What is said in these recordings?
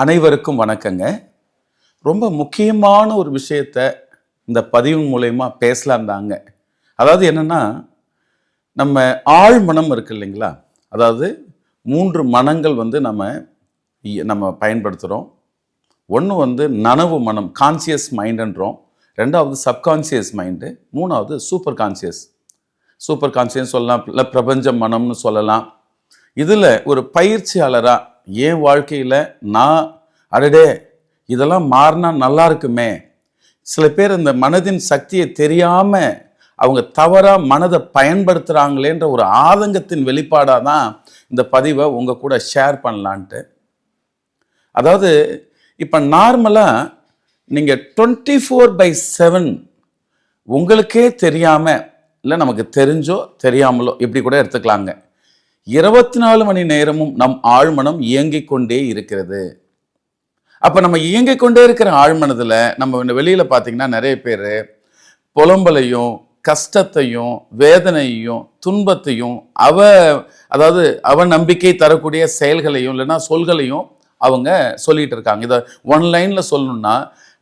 அனைவருக்கும் வணக்கங்க. ரொம்ப முக்கியமான ஒரு விஷயத்த இந்த பதிவு மூலயமா பேசலாம் தாங்க. அதாவது என்னென்னா நம்ம ஆழ் மனம் இருக்கு இல்லைங்களா? அதாவது மூன்று மனங்கள் வந்து நம்ம நம்ம பயன்படுத்துகிறோம் ஒன்று வந்து நனவு மனம் கான்சியஸ் மைண்டுன்றோம் ரெண்டாவது சப்கான்சியஸ் மைண்டு மூணாவது சூப்பர் கான்சியஸ் சூப்பர் கான்சியஸ் சொல்லலாம் இல்லை பிரபஞ்ச மனம்னு சொல்லலாம். இதில் ஒரு பயிற்சியாளராக என் வாழ்க்கையில் நான் அடடே இதெல்லாம் மாறினா நல்லா இருக்குமே. சில பேர் இந்த மனதின் சக்தியை தெரியாமல் அவங்க தவறாக மனதை பயன்படுத்துகிறாங்களேன்ற ஒரு ஆதங்கத்தின் வெளிப்பாடாக தான் இந்த பதிவை உங்கள் கூட ஷேர் பண்ணலான்ட்டு. அதாவது இப்போ நார்மலாக நீங்கள் டுவெண்ட்டி ஃபோர் பை செவன் உங்களுக்கே தெரியாமல் இல்லை நமக்கு தெரிஞ்சோ தெரியாமலோ இப்படி கூட எடுத்துக்கலாங்க. இருபத்தி நாலு மணி நேரமும் நம் ஆழ்மனம் இயங்கிக் கொண்டே இருக்கிறது. அப்போ நம்ம இயங்கிக் கொண்டே இருக்கிற ஆழ்மனத்தில் நம்ம வெளியில் பார்த்தீங்கன்னா நிறைய பேர் புலம்பலையும் கஷ்டத்தையும் வேதனையையும் துன்பத்தையும் அவ அதாவது அவ நம்பிக்கை தரக்கூடிய செயல்களையும் இல்லைன்னா சொல்களையும் அவங்க சொல்லிட்டு இருக்காங்க. இதை ஒன் லைனில் சொல்லணும்னா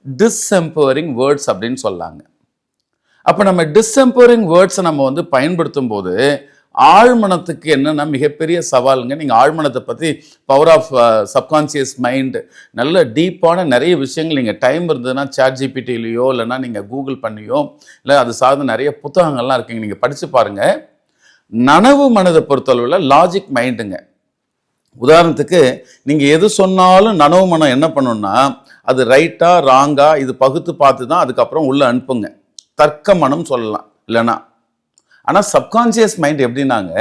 டிஸ்எம்பவரிங் வேர்ட்ஸ் அப்படின்னு சொல்லாங்க. அப்போ நம்ம டிஸ்எம்பவரிங் வேர்ட்ஸை நம்ம வந்து பயன்படுத்தும் போது ஆழ்மனத்துக்கு என்னென்னா மிகப்பெரிய சவாலுங்க. நீங்கள் ஆழ்மனத்தை பற்றி பவர் ஆஃப் சப்கான்சியஸ் மைண்டு நல்ல டீப்பான நிறைய விஷயங்கள் நீங்கள் டைம் இருந்ததுன்னா சாட் ஜிபிடிலேயோ இல்லைன்னா நீங்கள் கூகுள் பண்ணியோ இல்லை அது சார்ந்த நிறைய புத்தகங்கள்லாம் இருக்குங்க. நீங்கள் படித்து பாருங்கள் நனவு மனதை பொறுத்தளவில் லாஜிக் மைண்டுங்க உதாரணத்துக்கு நீங்கள் எது சொன்னாலும் நனவு மனம் என்ன பண்ணுன்னா அது ரைட்டாக ராங்காக இது பகுத்து பார்த்து தான் அதுக்கப்புறம் உள்ளே அனுப்புங்க. தர்க்க மனம் சொல்லலாம். இல்லைன்னா ஆனால் சப்கான்சியஸ் மைண்ட் எப்படின்னாங்க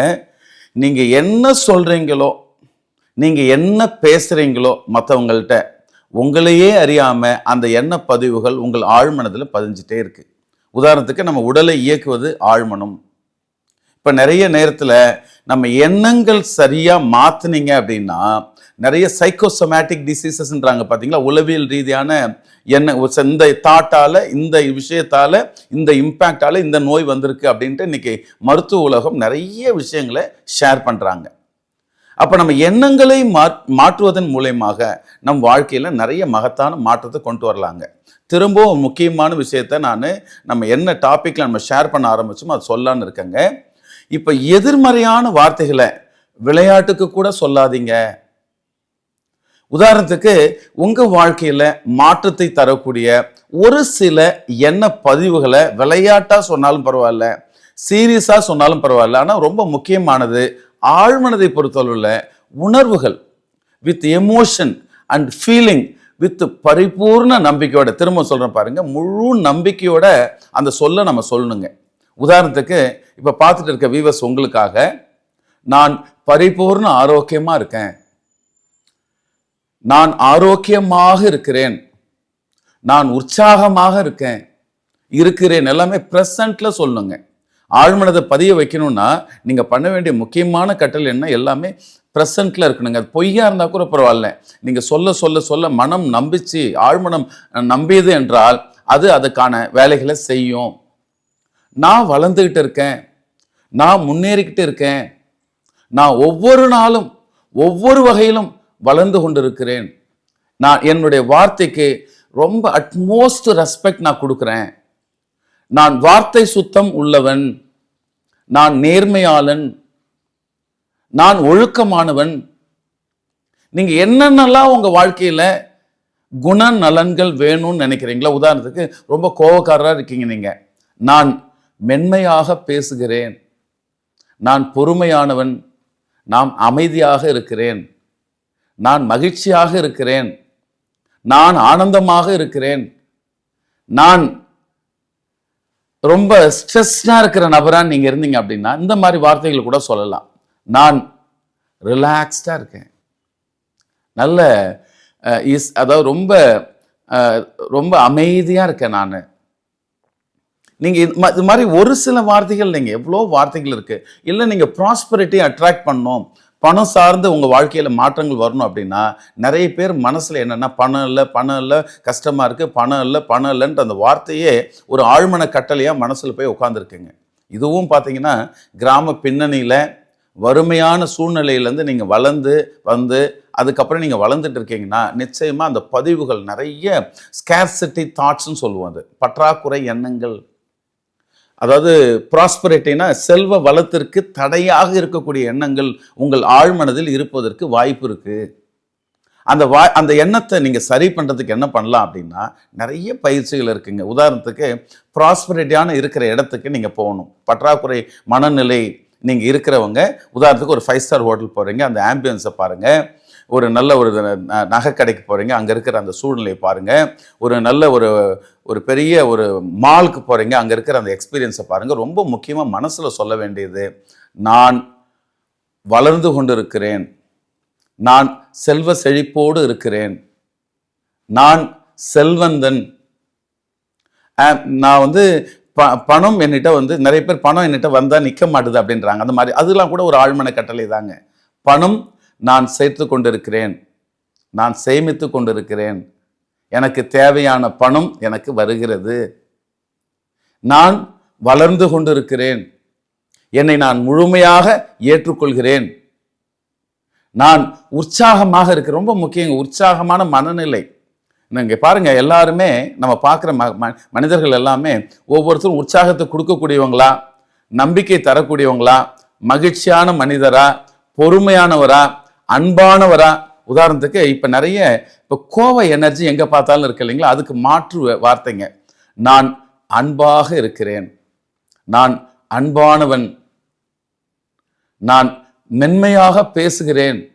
நீங்கள் என்ன சொல்கிறீங்களோ நீங்கள் என்ன பேசுகிறீங்களோ மற்றவங்கள்ட்ட உங்களையே அறியாமல் அந்த எண்ண பதிவுகள் உங்கள் ஆழ்மனதில் பதிஞ்சிட்டே இருக்குது உதாரணத்துக்கு நம்ம உடலை இயக்குவது ஆழ்மனம். இப்போ நிறைய நேரத்தில் நம்ம எண்ணங்கள் சரியாக மாற்றுனீங்க அப்படின்னா நிறைய சைக்கோசோமேட்டிக் டிசீசஸ்ன்றாங்க பார்த்தீங்களா உளவியல் ரீதியான என்ன இந்த தாட்டால் இந்த விஷயத்தால் இந்த இம்பேக்டால் இந்த நோய் வந்திருக்கு அப்படின்ட்டு இன்னைக்கு மருத்துவ உலகம் நிறைய விஷயங்களை ஷேர் பண்ணுறாங்க அப்போ நம்ம எண்ணங்களை மா மாற்றுவதன் மூலயமாக நம் வாழ்க்கையில் நிறைய மகத்தான மாற்றத்தை கொண்டு வரலாங்க. திரும்பவும் முக்கியமான விஷயத்த நான் நம்ம என்ன டாப்பிக்கில் நம்ம ஷேர் பண்ண ஆரம்பிச்சோமோ அது சொல்லான்னு இருக்கேங்க. இப்போ எதிர்மறையான வார்த்தைகளை விளையாட்டுக்கு கூட சொல்லாதீங்க. உதாரணத்துக்கு உங்க வாழ்க்கையில மாற்றத்தை தரக்கூடிய ஒரு சில எண்ண பதிவுகளை விளையாட்டா சொன்னாலும் பரவாயில்ல சீரியஸா சொன்னாலும் பரவாயில்ல. ஆனா ரொம்ப முக்கியமானது ஆழ்மனதை பொறுத்தளவுல உணர்வுகள் with emotion and feeling with பரிபூர்ண நம்பிக்கையோட திரும்ப சொல்றேன் பாருங்க முழு நம்பிக்கையோட அந்த சொல்ல நம்ம சொல்லணுங்க. உதாரணத்துக்கு இப்போ பார்த்துட்டு இருக்க வீவர்ஸ் உங்களுக்காக நான் பரிபூர்ண ஆரோக்கியமாக இருக்கேன். நான் ஆரோக்கியமாக இருக்கிறேன். நான் உற்சாகமாக இருக்கேன். இருக்கிறேன் எல்லாமே ப்ரெசண்ட்டில் சொல்லணுங்க ஆழ்மனதை பதிய வைக்கணும்னா நீங்கள் பண்ண வேண்டிய முக்கியமான கட்டல் என்ன? எல்லாமே ப்ரெசண்ட்டில் இருக்கணுங்க. அது பொய்யா இருந்தால் கூட பரவாயில்ல. நீங்கள் சொல்ல சொல்ல சொல்ல மனம் நம்பிச்சு ஆழ்மனம் நம்பியது என்றால் அது அதுக்கான வேலைகளை செய்யும். நான் வளர்ந்துக்கிட்டு இருக்கேன். நான் முன்னேறிக்கிட்டு இருக்கேன். நான் ஒவ்வொரு நாளும் ஒவ்வொரு வகையிலும் வளர்ந்து கொண்டிருக்கிறேன். நான் என்னுடைய வார்த்தைக்கு ரொம்ப அட்மோஸ்ட் ரெஸ்பெக்ட் நான் கொடுக்குறேன். நான் வார்த்தை சுத்தம் உள்ளவன். நான் நேர்மையாளன். நான் ஒழுக்கமானவன். நீங்கள் என்னென்னலாம் உங்கள் வாழ்க்கையில் குண நலன்கள் வேணும்னு நினைக்கிறீங்களா உதாரணத்துக்கு ரொம்ப கோவக்காரராக இருக்கீங்க நீங்கள் நான் மென்மையாக பேசுகிறேன். நான் பொறுமையானவன். நான் அமைதியாக இருக்கிறேன். நான் மகிழ்ச்சியாக இருக்கிறேன். நான் ஆனந்தமாக இருக்கிறேன். நான் ரொம்ப ஸ்ட்ரெஸ்டாக இருக்கிற நபரான் நீங்கள் இருந்தீங்க அப்படின்னா இந்த மாதிரி வார்த்தைகள் கூட சொல்லலாம். நான் ரிலாக்ஸ்டாக இருக்கேன். நல்ல இஸ் அதாவது ரொம்ப ரொம்ப அமைதியாக இருக்கேன் நான். நீங்கள் இது மாதிரி ஒரு சில வார்த்தைகள் நீங்கள் எவ்வளோ வார்த்தைகள் இருக்குது இல்லை நீங்கள் ப்ராஸ்பரிட்டி அட்ராக்ட் பண்ணணும் பணம் சார்ந்து உங்கள் வாழ்க்கையில் மாற்றங்கள் வரணும் அப்படின்னா நிறைய பேர் மனசில் என்னென்னா பணம் இல்லை பணம் இல்லை கஷ்டமாக இருக்குது பணம் இல்லை பணம் இல்லைன்ற அந்த வார்த்தையே ஒரு ஆழ்மன கட்டளையாக மனசில் போய் உட்காந்துருக்குங்க இதுவும் பார்த்தீங்கன்னா கிராம பின்னணியில் வறுமையான சூழ்நிலையிலேருந்து நீங்கள் வளர்ந்து வந்து அதுக்கப்புறம் நீங்கள் வளர்ந்துட்டு இருக்கீங்கன்னா நிச்சயமாக அந்த பதிவுகள் நிறைய ஸ்கேர்சிட்டி தாட்ஸ்னு சொல்லுவோம் அது. பற்றாக்குறை எண்ணங்கள் அதாவது ப்ராஸ்பரிட்டினா செல்வ வளத்திற்கு தடையாக இருக்கக்கூடிய எண்ணங்கள் உங்கள் ஆழ்மனதில் இருப்பதற்கு வாய்ப்பு இருக்குது அந்த வா அந்த எண்ணத்தை நீங்கள் சரி பண்ணுறதுக்கு என்ன பண்ணலாம் அப்படின்னா நிறைய பயிற்சிகள் இருக்குங்க. உதாரணத்துக்கு ப்ராஸ்பரிட்டியான இருக்கிற இடத்துக்கு நீங்கள் போகணும். பற்றாக்குறை மனநிலை நீங்கள் இருக்கிறவங்க உதாரணத்துக்கு ஒரு ஃபைவ் ஸ்டார் ஹோட்டல் போகிறீங்க அந்த ஆம்பியன்ஸை பாருங்கள் ஒரு நல்ல ஒரு ந- நகை கடைக்கு போகிறீங்க அங்கே இருக்கிற அந்த சூழ்நிலையை பாருங்கள் ஒரு நல்ல ஒரு ஒரு பெரிய ஒரு மாலுக்கு போகிறீங்க அங்கே இருக்கிற அந்த எக்ஸ்பீரியன்ஸை பாருங்கள் ரொம்ப முக்கியமாக மனசில் சொல்ல வேண்டியது நான் வளர்ந்து கொண்டிருக்கிறேன். நான் செல்வ செழிப்போடு இருக்கிறேன். நான் செல்வந்தன். நான் வந்து ப பணம் என்கிட்ட வந்து நிறைய பேர் பணம் என்னிட்ட வந்தால் நிற்க மாட்டுது அப்படின்றாங்க. அந்த மாதிரி அதெல்லாம் கூட ஒரு ஆழ்மன கட்டளை தாங்க. பணம் நான் சேர்த்து கொண்டிருக்கிறேன். நான் சேமித்து கொண்டிருக்கிறேன். எனக்கு தேவையான பணம் எனக்கு வருகிறது. நான் வளர்ந்து கொண்டிருக்கிறேன். என்னை நான் முழுமையாக ஏற்றுக்கொள்கிறேன். நான் உற்சாகமாக இருக்கிறேன் ரொம்ப முக்கியங்க உற்சாகமான மனநிலை. நீங்கள் பாருங்க எல்லாருமே நம்ம பார்க்குற ம ம- மனிதர்கள் எல்லாமே ஒவ்வொருத்தரும் உற்சாகத்தை கொடுக்கக்கூடியவங்களா? நம்பிக்கை தரக்கூடியவங்களா? மகிழ்ச்சியான மனிதரா? பொறுமையானவரா? அன்பானவரா. உதாரணத்துக்கு இப்போ நிறைய இப்போ கோவ எனர்ஜி எங்கே பார்த்தாலும் இருக்கு இல்லைங்களா? அதுக்கு மாற்று வ- வார்த்தைங்க. நான் அன்பாக இருக்கிறேன். நான் அன்பானவன். நான் மென்மையாக பேசுகிறேன்.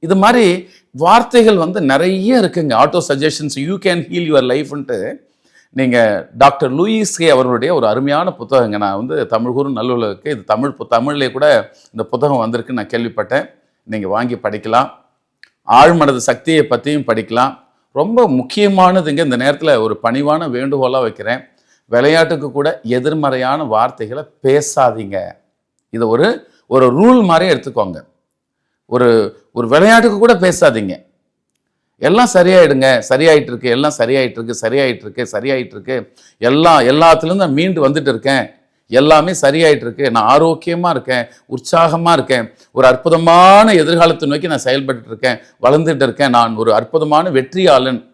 இது மாதிரி வார்த்தைகள் வந்து நிறைய இருக்குங்க. Auto suggestions you can heal your லைஃப்ன்ட்டு நீங்கள் டாக்டர் லூயிஸ் கே அவர்களுடைய ஒரு அருமையான புத்தகங்க. நான் வந்து தமிழ் கூறு இது தமிழ் பு தமிழ்லேயே கூட இந்த புத்தகம் வந்திருக்குன்னு நான் கேள்விப்பட்டேன். நீங்கள் வாங்கி படிக்கலாம். ஆழ்மனது சக்தியை பற்றியும் படிக்கலாம். ரொம்ப முக்கியமானதுங்க இந்த நேரத்தில் ஒரு பணிவான வேண்டுகோளாக வைக்கிறேன். விளையாட்டுக்கு கூட எதிர்மறையான வார்த்தைகளை பேசாதீங்க. இதை ஒரு ஒரு ரூல் மாதிரி எடுத்துக்கோங்க. ஒரு ஒரு விளையாட்டுக்கு கூட பேசாதீங்க. எல்லாம் சரியாயிடுங்க. சரியாயிட்டு இருக்கு எல்லாம் சரியாயிட்டு இருக்கு சரியாயிட்டு இருக்கு சரியாயிட்டு இருக்கு எல்லாம் எல்லாத்துலேருந்து நான் மீண்டு வந்துட்டு இருக்கேன் எல்லாமே சரியாயிட்டு இருக்கு நான் ஆரோக்கியமாக இருக்கேன். உற்சாகமாக இருக்கேன். ஒரு அற்புதமான எதிர்காலத்தை நோக்கி நான் செயல்பட்டு இருக்கேன் வளர்ந்துட்டு இருக்கேன் நான் ஒரு அற்புதமான வெற்றியாளன்.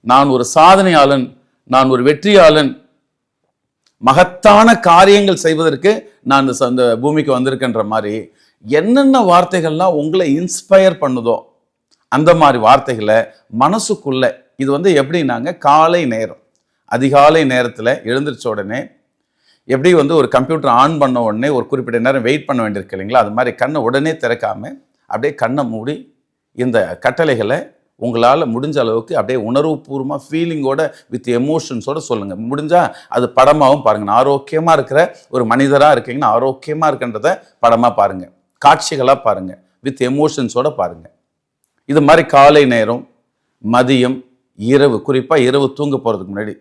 நான் ஒரு சாதனையாளன். நான் ஒரு வெற்றியாளன். மகத்தான காரியங்கள் செய்வதற்கு நான் இந்த ச- பூமிக்கு வந்திருக்கின்ற மாதிரி என்னென்ன வார்த்தைகள்லாம் உங்களை இன்ஸ்பயர் பண்ணுதோ அந்த மாதிரி வார்த்தைகளை மனசுக்குள்ள இது வந்து எப்படின்னாங்க? காலை நேரம். அதிகாலை நேரத்தில் எழுந்திரிச்ச உடனே எப்படி வந்து ஒரு கம்ப்யூட்டர் ஆன் பண்ண உடனே ஒரு குறிப்பிட்ட நேரம் வெயிட் பண்ண வேண்டியிருக்கு இல்லைங்களா? அது மாதிரி கண்ணை உடனே திறக்காம அப்படியே கண்ணை மூடி இந்த கட்டளைகளை உங்களால் முடிஞ்ச அளவுக்கு அப்படியே உணர்வுபூர்வமாக ஃபீலிங்கோட வித் எமோஷன்ஸோட சொல்லுங்கள் முடிஞ்சால் அது படமாகவும் பாருங்கள் நான் ஆரோக்கியமாக இருக்கிற ஒரு மனிதராக இருக்கீங்கன்னா ஆரோக்கியமாக இருக்கின்றத படமாக பாருங்கள் காட்சிகளாக பாருங்கள் வித் எமோஷன்ஸோட பாருங்கள் இது மாதிரி காலை நேரம் மதியம் இரவு குறிப்பாக இரவு தூங்க போகிறதுக்கு முன்னாடி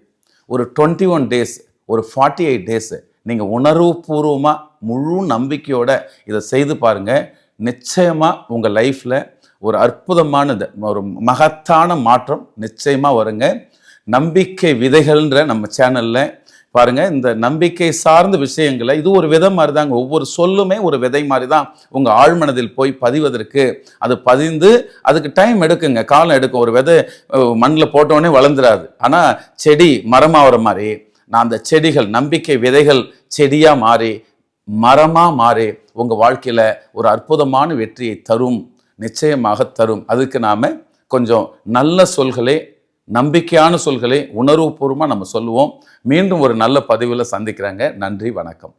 ஒரு டுவெண்ட்டி ஒன் டேஸ் ஒரு ஃபார்ட்டி எயிட் டேஸு நீங்கள் உணர்வுபூர்வமாக முழு நம்பிக்கையோட இதை செய்து பாருங்கள் நிச்சயமாக உங்கள் லைஃப்பில் ஒரு அற்புதமானது ஒரு மகத்தான மாற்றம் நிச்சயமாக வருங்க. நம்பிக்கை விதைகள்ன்ற நம்ம சேனலில் பாருங்க இந்த நம்பிக்கை சார்ந்த விஷயங்களை இது ஒரு விதை மாதிரி தாங்க ஒவ்வொரு சொல்லுமே ஒரு விதை மாதிரி தான் உங்க ஆழ்மனதில் போய் பதிவதற்கு அது பதிந்து அதுக்கு டைம் எடுக்குங்க. காலம் எடுக்கும். ஒரு விதை மண்ணில் போட்டோடனே வளர்ந்துடாது ஆனால் செடி மரமாகிற மாதிரி நான் அந்த செடிகள் நம்பிக்கை விதைகள் செடியாக மாறி மரமாக மாறி உங்கள் வாழ்க்கையில் ஒரு அற்புதமான வெற்றியை தரும். நிச்சயமாக தரும். அதுக்கு நாம் கொஞ்சம் நல்ல சொல்களே நம்பிக்கையான சொல்களை உணர்வுபூர்வமாக நம்ம சொல்லுவோம். மீண்டும் ஒரு நல்ல பதிவில் சந்திக்கிறாங்க. நன்றி வணக்கம்.